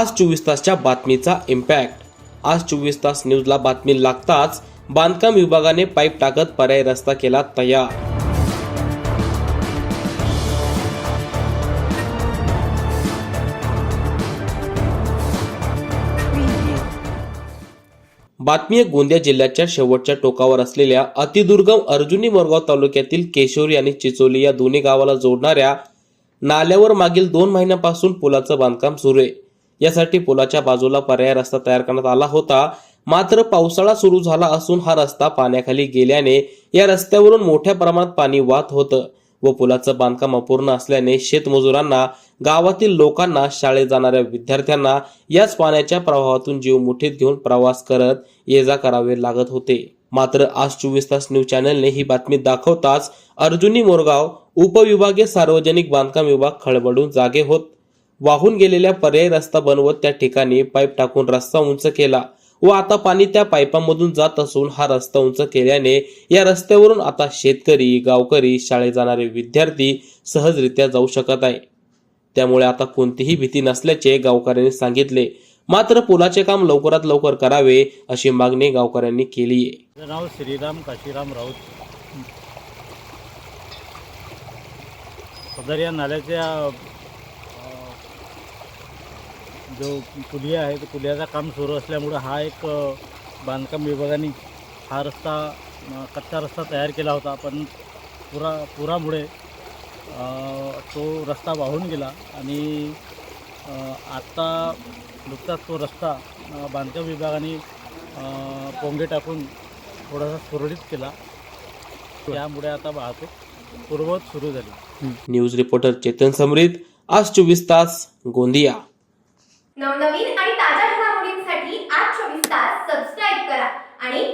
आज चोवीस तासच्या बातमीचा इम्पॅक्ट आज चोवीस तास न्यूजला बातमी लागताच बांधकाम विभागाने पाईप टाकत पर्याय रस्ता केला तयार. बातमी आहे गोंदिया जिल्ह्याच्या शेवटच्या टोकावर असलेल्या अतिदुर्गम अर्जुनी मोरगाव तालुक्यातील केशोरी आणि चिचोली या दोन्ही गावाला जोडणाऱ्या नाल्यावर मागील दोन महिन्यापासून पुलाचं बांधकाम सुरू आहे. यासाठी पुलाच्या बाजूला पर्याय रस्ता तयार करण्यात आला होता. मात्र पावसाळा सुरू झाला असून हा रस्ता पाण्याखाली गेल्याने या रस्त्यावरून मोठ्या प्रमाणात पाणी वाहत होतं व पुलाचं बांधकाम अपूर्ण असल्याने शेतमजुरांना गावातील लोकांना शाळेत जाणाऱ्या विद्यार्थ्यांना याच पाण्याच्या प्रवाहातून जीव मुठीत घेऊन प्रवास करत ये जा करावे लागत होते. मात्र आज चोवीस तास न्यूज चॅनलने ही बातमी दाखवताच अर्जुनी मोरगाव उपविभागीय सार्वजनिक बांधकाम विभाग खळबळून जागे होत वाहून गेलेल्या पर्यायी रस्ता बनवत त्या ठिकाणी पाईप टाकून रस्ता उंच केला व आता पाणी त्या पाईपामधून जात असून हा रस्ता उंच केल्याने या रस्त्यावरून आता शेतकरी गावकरी शाळेत जाणारे विद्यार्थी सहजरित्या जाऊ शकत आहे. त्यामुळे आता कोणतीही भीती नसल्याचे गावकऱ्यांनी सांगितले. मात्र पुलाचे काम लवकरात लवकर करावे अशी मागणी गावकऱ्यांनी केली आहे. नाव श्रीराम काशीराम राऊत. सदर या नाल्याच्या जो पुलिया आहे तो पुलियाचं काम सुरू असल्यामुळं हा एक बांधकाम विभागाने हा रस्ता कच्चा रस्ता तयार केला होता. पण पुरा पुरामुळे तो रस्ता वाहून गेला आणि आत्ता नुकताच तो रस्ता बांधकाम विभागाने पोंगे टाकून थोडासा सुरळीत केला. त्यामुळे आता वाहतूक पूर्ववत सुरू झाली. न्यूज रिपोर्टर चेतन समृद्ध आज चोवीस तास गोंदिया. नवनवीन आणि ताज्या घडामोडींसाठी आज चोवीस तास सबस्क्राईब करा आणि